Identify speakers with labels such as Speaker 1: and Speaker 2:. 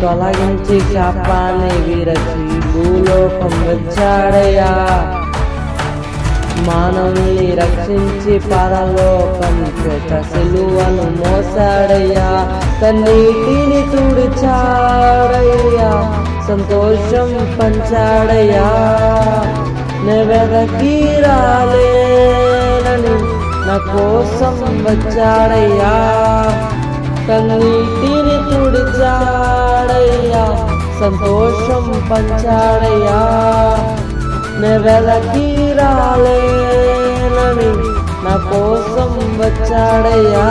Speaker 1: తొలగించి శాపాన్ని విరచి భూలోకం వచ్చాడయ్యా. మానవుల్ని రక్షించి పరలోకం చేత సిలువను మోసాడయ్యా. కన్నీటిని తుడిచాడయ్యా. సంతోషం పంచాడయ్యా. నెవెదకి రాలేనని నా కోసం వచ్చాడయ్యా. కన్నీటిని సంతోషం పంచాడయ్యా. నెవెలకి రాలేనని నా కోసం వచ్చాడయ్యా.